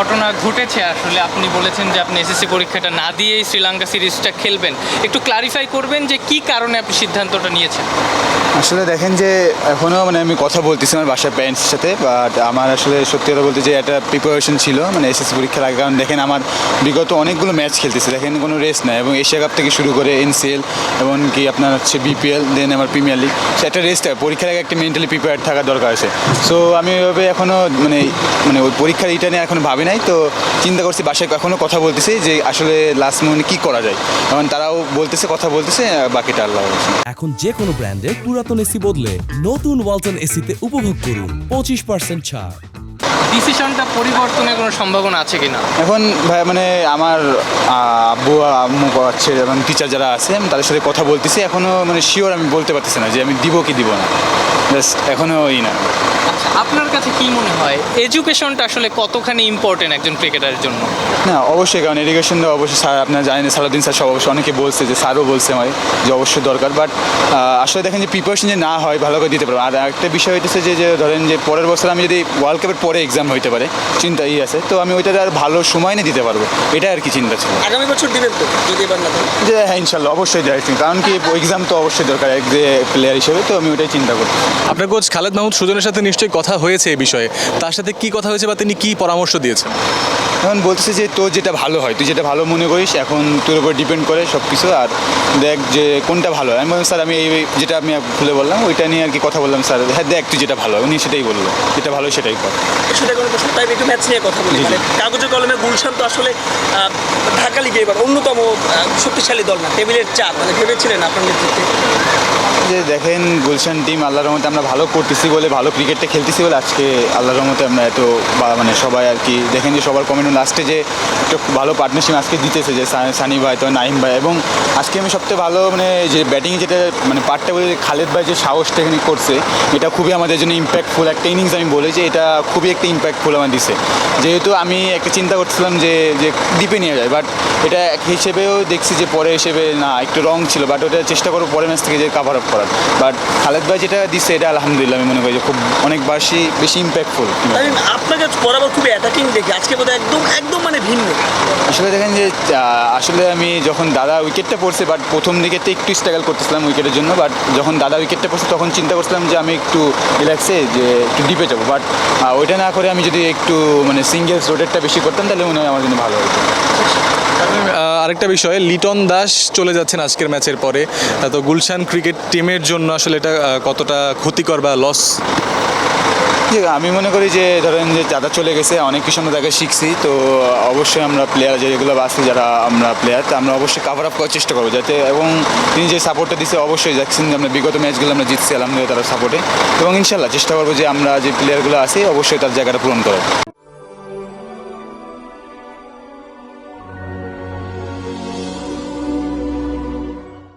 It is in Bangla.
ঘটনা ঘটেছে। আসলে আপনি বলেছেন যে আপনি এসএসসি পরীক্ষাটা না দিয়েই শ্রীলঙ্কা সিরিজটা খেলবেন। একটু ক্লারিফাই করবেন যে কি কারণে আপনি সিদ্ধান্তটা নিয়েছেন? আসলে দেখেন যে এখনও মানে আমি কথা বলতেছি আমার বাসার প্যারেন্টসের সাথে বাট আমার আসলে সত্যি কথা বলতে যে একটা প্রিপারেশন ছিল মানে এসএসসি পরীক্ষার আগে। কারণ দেখেন আমার বিগত অনেকগুলো ম্যাচ খেলতেছে, দেখেন কোনো রেস্ট নাই। এবং এশিয়া কাপ থেকে শুরু করে এনসিএল এবং কি আপনার হচ্ছে বিপিএল দেন আমার প্রিমিয়ার লিগ সে একটা রেস্ট পরীক্ষার আগে একটা মেন্টালি প্রিপেয়ার থাকার দরকার আছে। সো আমি ওইভাবে এখনও মানে মানে ওই পরীক্ষার এইটা নিয়ে এখনও ভাবি নাই তো চিন্তা করছি বাসায় এখনও কথা বলতেছি যে আসলে লাস্ট মোমেন্টে কী করা যায়। কারণ তারাও বলতেছে কথা বলতেছে বাকিটা আল্লাহ এখন যে কোনো ব্র্যান্ডের পুরাতন এসি বদলে নতুন ওয়ালটন এসিতে উপভোগ করুন পঁচিশ পার্সেন্ট ছাড়। ডিসিশনটা পরিবর্তনের কোনো সম্ভাবনা আছে কিনা? এখন ভাই মানে আমার আব্বু আম্মু আছে এবং টিচার যারা আছে আমি তাদের সাথে কথা বলতেছি। এখনও মানে শিওর আমি বলতে পারতেছি না যে আমি দিব কি দিব না। জাস্ট এখনও ওই না। আপনার কাছে কি মনে হয় এডুকেশনটা আসলে কতখানি ইম্পর্টেন্ট একজন ক্রিকেটারের জন্য? না অবশ্যই কারণ এডুকেশন অবশ্যই স্যার আপনার জানেন সালাউদ্দিন স্যার সব অবশ্যই অনেকে বলছে যে স্যারও বলছে আমার যে অবশ্যই দরকার বাট আসলে দেখেন যে প্রিপারেশন যে না হয় ভালো করে দিতে পারব আর একটা বিষয় হইতেছে যে যে ধরেন যে পরের বছর আমি যদি ওয়ার্ল্ড কাপের পরে এক্সাম হইতে পারে চিন্তা ই আছে তো আমি ওইটাতে আর ভালো সময় নিয়ে দিতে পারব এটা আর কি চিন্তা ছিল। আগামী বছর দিবেন তো যদি এবার না যে হ্যাঁ ইনশাল্লাহ অবশ্যই দেওয়া কারণ কি এক্সাম তো অবশ্যই দরকার এক যে প্লেয়ার হিসেবে তো আমি ওইটাই চিন্তা করছি। আপনার কোচ খালেদ মাহমুদ সুজনের সাথে নিশ্চয়ই কথা হয়েছে এই বিষয়ে? তার সাথে কি কথা হয়েছে বা তিনি কি পরামর্শ দিয়েছেন? এখন বলতেছে যে তোর যেটা ভালো হয় তুই যেটা ভালো মনে করিস এখন তোর উপর ডিপেন্ড করে সব কিছু আর দেখ যে কোনটা ভালো হয়। আমি বললাম স্যার আমি এই যেটা আমি খুলে বললাম ওইটা নিয়ে আর কি কথা বললাম স্যার হ্যাঁ দেখ তুই যেটা ভালো হয়। উনি সেটাই বলল যেটা ভালো সেটাই কর। সেটা কোনো প্রশ্ন তাই একটু ম্যাচ নিয়ে কথা বলি। মানে কাগজে কলমে গুলশান তো আসলে ঢাকা লিগে এবার অন্যতম শক্তিশালী দল না টেবিলের চাপ মানে ভেবেছিলেন আপনার নেতৃত্বে? যে দেখেন গুলশান টিম আল্লাহর রহমতে আমরা ভালো করতেছি বলে ভালো ক্রিকেটটা খেলতেছি বলে আজকে আল্লাহর রহমতে আমরা এত বা- মানে সবাই আর কি দেখেন যে সবার কমেন্ট লাস্টে যে একটা ভালো পার্টনারশিপ আজকে দিতেছে যে সানি ভাই, তো নাইম ভাই এবং আজকে আমি সবথেকে ভালো মানে যে ব্যাটিং যেটা মানে পার্টটা বলে খালেদ ভাই যে সাহসটা এখানে করছে, এটা খুবই আমাদের জন্য ইম্প্যাক্টফুল একটা ইনিংস আমি বলি যে এটা খুবই একটা ইম্প্যাক্টফুল আমার দিছে। যেহেতু আমি একটা চিন্তা করছিলাম যে যে দ্বীপে নিয়ে যায় বাট এটা এক হিসেবেও দেখছি যে পরে হিসেবে না, একটু রং ছিল বাট ওটা চেষ্টা করব পরের ম্যাচ থেকে যে কাভার আপ করার। বাট খালেদ ভাই যেটা দিচ্ছে এটা আলহামদুলিল্লাহ আমি মনে করি যে খুব অনেক বেশি বেশি ইম্প্যাক্টফুল আপনাকে বরাবর খুবই অ্যাটাকিং দেখি। আজকে বোধহয় একদম একদম মানে ভিন্ন। আসলে দেখেন যে আসলে আমি যখন দাদা উইকেটটা পড়ছে বাট প্রথম দিকে তো একটু স্ট্রাগল করতেছিলাম উইকেটের জন্য বাট যখন দাদা উইকেটটা পড়ছে তখন চিন্তা করছিলাম যে আমি একটু রিল্যাক্সে যে একটু ডিপে যাব। বাট ওইটা না করে আমি যদি একটু মানে সিঙ্গেলস রোটেটটা বেশি করতাম তাহলে মনে হয় আমার জন্য ভালো হতো। আরেকটা বিষয় লিটন দাস চলে যাচ্ছেন আজকের ম্যাচের পরে। তো গুলশান ক্রিকেট টিমের জন্য আসলে এটা কতটা ক্ষতিকর বা লস আমি মনে করি যে, ধরেন যে দাদা চলে গেছে, অনেক কিছু আমরা তাকে শিখছি। তো অবশ্যই আমরা প্লেয়ার যেগুলো আছে যারা আমরা প্লেয়ার তো আমরা অবশ্যই কাভার আপ করার চেষ্টা করব। যাতে এবং তিনি যে সাপোর্টটা দিচ্ছে অবশ্যই যাচ্ছেন যে, আমরা বিগত ম্যাচগুলো আমরা জিতছি, আলহামদুলিল্লাহ তারা সাপোর্টে এবং ইনশাল্লাহ চেষ্টা করব যে, আমরা যে প্লেয়ারগুলো আছি, অবশ্যই তার জায়গাটা পূরণ করার।